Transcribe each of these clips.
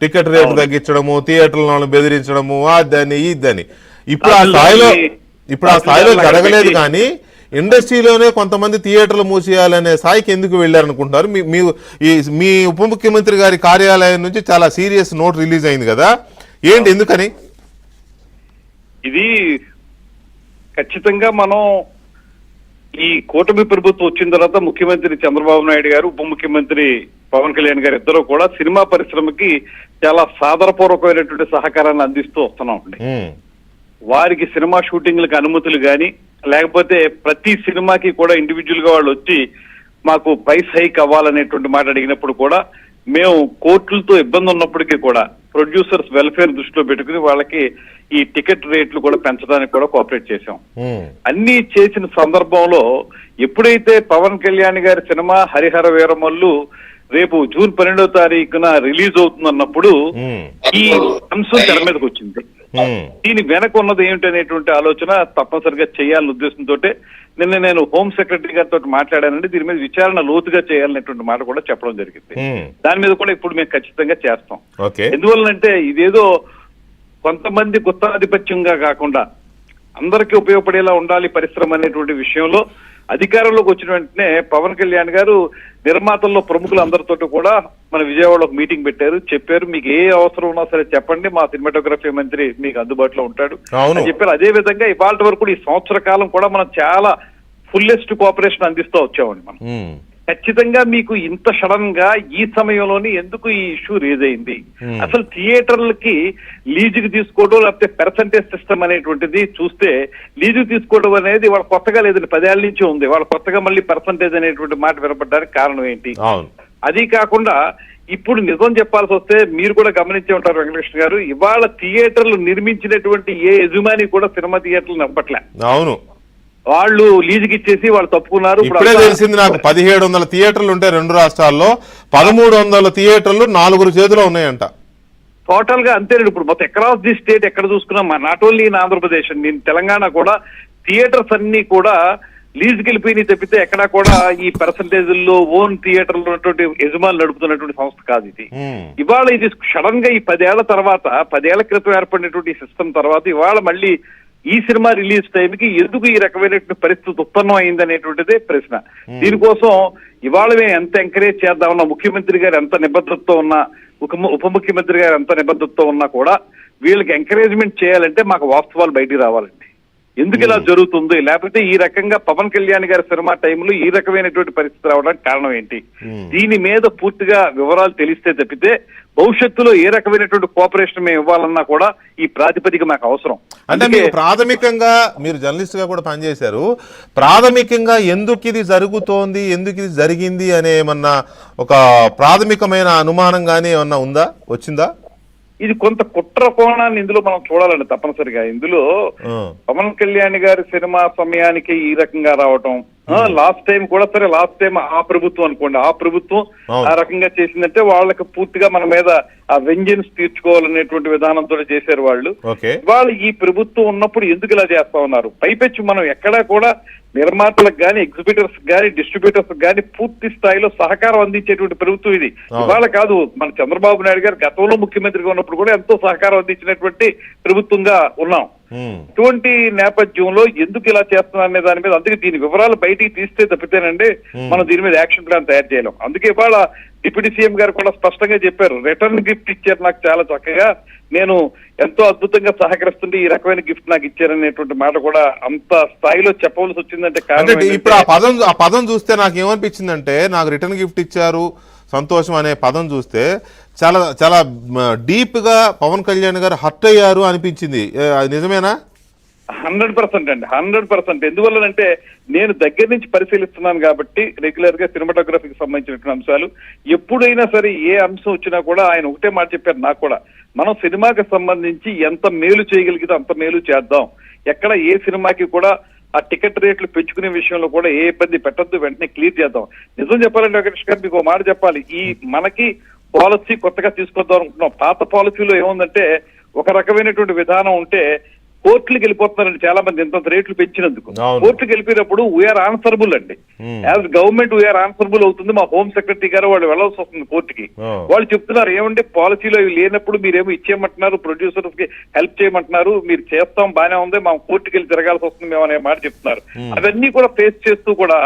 Ticket rate తగ్గించడము థియేటర్లను బెదిరించడము అదని ఇదని ఇప్పుడు ఆ స్థాయిలో ఇప్పుడు ఆ స్థాయిలో జరగలేదు కానీ ఇండస్ట్రీలోనే కొంతమంది థియేటర్లు మూసేయాలనే స్థాయికి ఎందుకు వెళ్ళారనుకుంటున్నారు? మీ మీ ఉప ముఖ్యమంత్రి గారి కార్యాలయం నుంచి చాలా సీరియస్ నోట్ రిలీజ్ అయింది కదా? ఏంటి ఎందుకని? ఇది ఖచ్చితంగా మనం ఈ కూటమి ప్రభుత్వం వచ్చిన తర్వాత ముఖ్యమంత్రి చంద్రబాబు నాయుడు గారు ఉప ముఖ్యమంత్రి పవన్ కళ్యాణ్ గారు ఇద్దరు కూడా సినిమా పరిశ్రమకి చాలా సాదరపూర్వకమైనటువంటి సహకారాన్ని అందిస్తూ వస్తున్నాం అండి. ఉమ్, వారికి సినిమా షూటింగ్లకు అనుమతులు కానీ లేకపోతే ప్రతి సినిమాకి కూడా ఇండివిజువల్గా వాళ్ళు వచ్చి మాకు ప్రైస్ హైక్ అవ్వాలనేటువంటి మాట అడిగినప్పుడు కూడా మేము కోర్టులతో ఇబ్బంది ఉన్నప్పటికీ కూడా ప్రొడ్యూసర్స్ వెల్ఫేర్ దృష్టిలో పెట్టుకుని వాళ్ళకి ఈ టికెట్ రేట్లు కూడా పెంచడానికి కూడా కోఆపరేట్ చేశాం. అన్ని చేసిన సందర్భంలో ఎప్పుడైతే పవన్ కళ్యాణ్ గారి సినిమా హరిహర వీరమల్లు రేపు జూన్ పన్నెండో తారీఖున రిలీజ్ అవుతుందన్నప్పుడు ఈ అంశం తెర మీదకి వచ్చింది. దీని వెనక ఉన్నది ఏమిటనేటువంటి ఆలోచన తప్పనిసరిగా చేయాలనే ఉద్దేశంతో నిన్న నేను హోమ్ సెక్రటరీ గారితో మాట్లాడానండి. దీని మీద విచారణ లోతుగా చేయాలనేటువంటి మాట కూడా చెప్పడం జరిగింది. ఉమ్, దాని మీద కూడా ఇప్పుడు మేము ఖచ్చితంగా చేస్తాం. ఓకే. ఎందువల్లంటే ఇదేదో కొంతమంది గుత్తాధిపత్యంగా కాకుండా అందరికీ ఉపయోగపడేలా ఉండాలి పరిశ్రమ అనేటువంటి విషయంలో అధికారంలోకి వచ్చిన వెంటనే పవన్ కళ్యాణ్ గారు నిర్మాతల్లో ప్రముఖులు అందరితో కూడా మన విజయవాడలో ఒక మీటింగ్ పెట్టారు. చెప్పారు మీకు ఏ అవసరం ఉన్నా సరే చెప్పండి. మా సినిమాటోగ్రఫీ మంత్రి మీకు అందుబాటులో ఉంటాడు. అని చెప్పారు. అదే విధంగా ఇవాళ వరకు ఈ సంవత్సర కాలం కూడా మనం చాలా ఫుల్లెస్ట్ కోఆపరేషన్ అందిస్తూ వచ్చామండి మనం. ఖచ్చితంగా మీకు ఇంత సడన్గా ఈ సమయంలోనే ఎందుకు ఈ ఇష్యూ రేజ్ అయింది. అసలు థియేటర్లకి లీజుకి తీసుకోవడం లేకపోతే పెర్సంటేజ్ సిస్టమ్ అనేటువంటిది చూస్తే లీజుకి తీసుకోవడం అనేది వాళ్ళ కొత్తగా లేదండి పదేళ్ళ నుంచి ఉంది. వాళ్ళ కొత్తగా మళ్ళీ పర్సంటేజ్ అనేటువంటి మాట వినపడడానికి కారణం ఏంటి? అది కాకుండా ఇప్పుడు నిజం చెప్పాల్సి వస్తే మీరు కూడా గమనించే ఉంటారు వెంకటకృష్ణ గారు ఇవాళ థియేటర్లు నిర్మించినటువంటి ఏ యజమాని కూడా సినిమా థియేటర్లు నప్పట్లే అవును. వాళ్ళు లీజుకి ఇచ్చేసి వాళ్ళు తప్పుకున్నారు. ఇప్పుడు అంతా- తెలిసింది నాకు. పదిహేడు వందల థియేటర్లు ఉంటాయి రెండు రాష్ట్రాల్లో పదమూడు వందల థియేటర్లు నాలుగురు చేతిలో ఉన్నాయంట. టోటల్గా అంతేనండి ఇప్పుడు మొత్తం అక్రాస్ ది స్టేట్ ఎక్కడ చూసుకున్నా not only in Andhra Pradesh in Telangana కూడా థియేటర్స్ అన్ని కూడా లీజ్ వెళ్ళిపోయినాయి తప్పితే ఎక్కడా కూడా ఈ పర్సంటేజ్ల్లో ఓన్ థియేటర్లు ఉన్నటువంటి యజమానులు నడుపుతున్నటువంటి సంస్థ కాదు ఇది. ఇవాళ ఇది సడన్గా ఈ పదేళ్ళ తర్వాత పదేళ్ళ క్రితం ఏర్పడినటువంటి సిస్టమ్ తర్వాత ఇవాళ మళ్ళీ ఈ సినిమా రిలీజ్ టైంకి ఎందుకు ఈ రకమైనటువంటి పరిస్థితి ఉత్పన్నం అయింది అనేటువంటిదే ప్రశ్న దీనికోసం ఇవాళ మేము ఎంత ఎంకరేజ్ చేద్దామన్నా ముఖ్యమంత్రి గారు ఎంత నిబద్ధతతో ఉన్నా ఉప- ఉప ముఖ్యమంత్రి గారు ఎంత నిబద్ధతతో ఉన్నా కూడా వీళ్ళకి ఎంకరేజ్మెంట్ చేయాలంటే మాకు వాస్తవాలు బయటికి రావాలండి. ఎందుకు ఇలా జరుగుతుంది లేకపోతే ఈ రకంగా పవన్ కళ్యాణ్ గారి సినిమా టైంలో ఈ రకమైనటువంటి పరిస్థితి రావడానికి కారణం ఏంటి. దీని మీద పూర్తిగా వివరాలు తెలిస్తే తప్పితే భవిష్యత్తులో ఏ రకమైనటువంటి కోఆపరేషన్ మేము ఇవ్వాలన్నా కూడా ఈ ప్రాతిపదిక మాకు అవసరం. అంటే ప్రాథమికంగా మీరు జర్నలిస్ట్గా కూడా పనిచేశారు. ప్రాథమికంగా ఎందుకు ఇది జరుగుతోంది ఎందుకు ఇది జరిగింది అనే ఏమన్నా ఒక ప్రాథమికమైన అనుమానం గానీ ఏమన్నా ఉందా? వచ్చిందా? ఇది కొంత కుట్ర కోణాన్ని ఇందులో మనం చూడాలండి తప్పనిసరిగా. ఇందులో పవన్ కళ్యాణ్ గారి సినిమా సమయానికి ఈ రకంగా రావటం లాస్ట్ టైం కూడా సరే లాస్ట్ టైం ఆ ప్రభుత్వం అనుకోండి. ఆ ప్రభుత్వం. ఆ రకంగా చేసిందంటే వాళ్ళకి పూర్తిగా మన మీద ఆ వెంజన్స్ తీర్చుకోవాలనేటువంటి విధానంతో చేశారు వాళ్ళు. వాళ్ళు ఈ ప్రభుత్వం ఉన్నప్పుడు ఎందుకు ఇలా చేస్తా ఉన్నారు? పైపెచ్చు మనం ఎక్కడా కూడా నిర్మాతలకు గాని ఎగ్జిబిటర్స్ గాని డిస్ట్రిబ్యూటర్స్ గాని పూర్తి స్థాయిలో సహకారం అందించేటువంటి ప్రభుత్వం ఇది. ఇవాళ కాదు మన చంద్రబాబు నాయుడు గారు గతంలో ముఖ్యమంత్రిగా ఉన్నప్పుడు కూడా ఎంతో సహకారం అందించినటువంటి ప్రభుత్వంగా ఉన్నాం. ఇటువంటి నేపథ్యంలో ఎందుకు ఇలా చేస్తున్నారు అనే దాని మీద అందుకే దీని వివరాలు బయటికి తీస్తే తప్పితేనండి. మనం దీని మీద యాక్షన్ ప్లాన్ తయారు చేయలేం అందుకే ఇవాళ డిప్యూటీ సీఎం గారు కూడా స్పష్టంగా చెప్పారు. రిటర్న్ గిఫ్ట్ ఇచ్చారు నాకు చాలా చక్కగా. నేను ఎంతో అద్భుతంగా సహకరిస్తుంటే ఈ రకమైన గిఫ్ట్ నాకు ఇచ్చారనేటువంటి మాట కూడా అంత స్థాయిలో చెప్పవలసి వచ్చిందంటే కారణం ఇప్పుడు ఆ పదం ఆ పదం చూస్తే నాకు ఏమనిపించిందంటే నాకు రిటర్న్ గిఫ్ట్ ఇచ్చారు సంతోషం అనే పదం చూస్తే చాలా చాలా డీప్గా పవన్ కళ్యాణ్ గారు హర్ట్ అయ్యారు అనిపించింది. నిజమేనా? హండ్రెడ్ పర్సెంట్ అండి హండ్రెడ్ పర్సెంట్. ఎందువల్లనంటే నేను దగ్గర నుంచి పరిశీలిస్తున్నాను కాబట్టి రెగ్యులర్గా సినిమాటోగ్రఫీకి సంబంధించినటువంటి అంశాలు. ఎప్పుడైనా సరే ఏ అంశం వచ్చినా కూడా ఆయన ఒకటే మాట చెప్పారు నాకు కూడా. మనం సినిమాకి సంబంధించి ఎంత మేలు చేయగలిగితే అంత మేలు చేద్దాం. ఎక్కడ ఏ సినిమాకి కూడా ఆ టికెట్ రేట్లు పెంచుకునే విషయంలో కూడా ఏ ఇబ్బంది పెట్టద్దు వెంటనే క్లియర్ చేద్దాం. నిజం చెప్పాలంటే వెంకటేష్ గారు మీకు ఒక మాట చెప్పాలి. ఈ మనకి పాలసీ కొత్తగా తీసుకొద్దాం అనుకుంటున్నాం. పాత పాలసీలో ఏముందంటే ఒక రకమైనటువంటి విధానం ఉంటే కోర్టులకు వెళ్ళిపోతున్నారండి చాలా మంది ఇంత రేట్లు పెంచినందుకు. కోర్టుకు వెళ్ళిపోయినప్పుడు వీఆర్ ఆన్సరబుల్ అండి Hmm. As government we are answerable అవుతుంది మా హోమ్ సెక్రటరీ గారు వాళ్ళు వెళ్ళాల్సి వస్తుంది కోర్టుకి. వాళ్ళు చెప్తున్నారు ఏమంటే పాలసీలో ఇవి లేనప్పుడు మీరేమో ఇచ్చేయమంటున్నారు ప్రొడ్యూసర్స్కి హెల్ప్ చేయమంటున్నారు మీరు చేస్తాం బానే ఉంది మా కోర్టుకి వెళ్ళి తిరగాల్సి వస్తుంది మేము అనే మాట చెప్తున్నారు అవన్నీ కూడా ఫేస్ చేస్తూ కూడా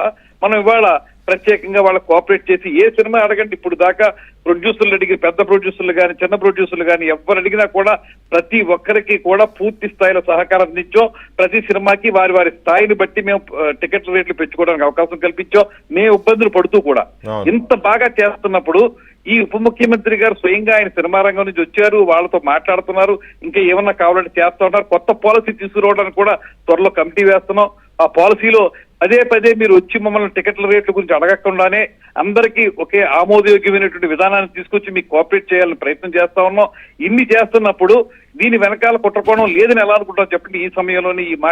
మనం ఇవాళ ప్రత్యేకంగా వాళ్ళ కోఆపరేట్ చేసి ఏ సినిమా అడగండి. ఇప్పుడు దాకా ప్రొడ్యూసర్లు అడిగి పెద్ద ప్రొడ్యూసర్లు కానీ చిన్న ప్రొడ్యూసర్లు కానీ ఎవరు అడిగినా కూడా ప్రతి ఒక్కరికి కూడా పూర్తి స్థాయిలో సహకారం అందించాం. ప్రతి సినిమాకి వారి వారి స్థాయిని బట్టి మేము ఆ, టికెట్ల రేట్లు పెంచుకోవడానికి అవకాశం కల్పించాం. మేము ఇబ్బందులు పడుతూ కూడా. ఇంత బాగా చేస్తున్నప్పుడు ఈ ఉప ముఖ్యమంత్రి గారు స్వయంగా ఆయన సినిమా రంగం నుంచి వచ్చారు. వాళ్ళతో మాట్లాడుతున్నారు. ఇంకా ఏమన్నా కావాలంటే చేస్తా ఉన్నారు. కొత్త పాలసీ తీసుకురావడానికి కూడా త్వరలో కమిటీ వేస్తున్నాం. ఆ పాలసీలో పదే పదే మీరు వచ్చి మమ్మల్ని టికెట్ల రేట్ల గురించి అడగకుండానే అందరికీ ఒకే ఆమోదయోగ్యమైనటువంటి విధానాన్ని తీసుకొచ్చి మీకు కోఆపరేట్ చేయాలని ప్రయత్నం చేస్తా ఉన్నాం. ఇన్ని చేస్తున్నప్పుడు దీని వెనకాల కుట్రకోణం లేదని ఎలా అనుకుంటాం చెప్పండి. ఈ సమయంలోని ఈ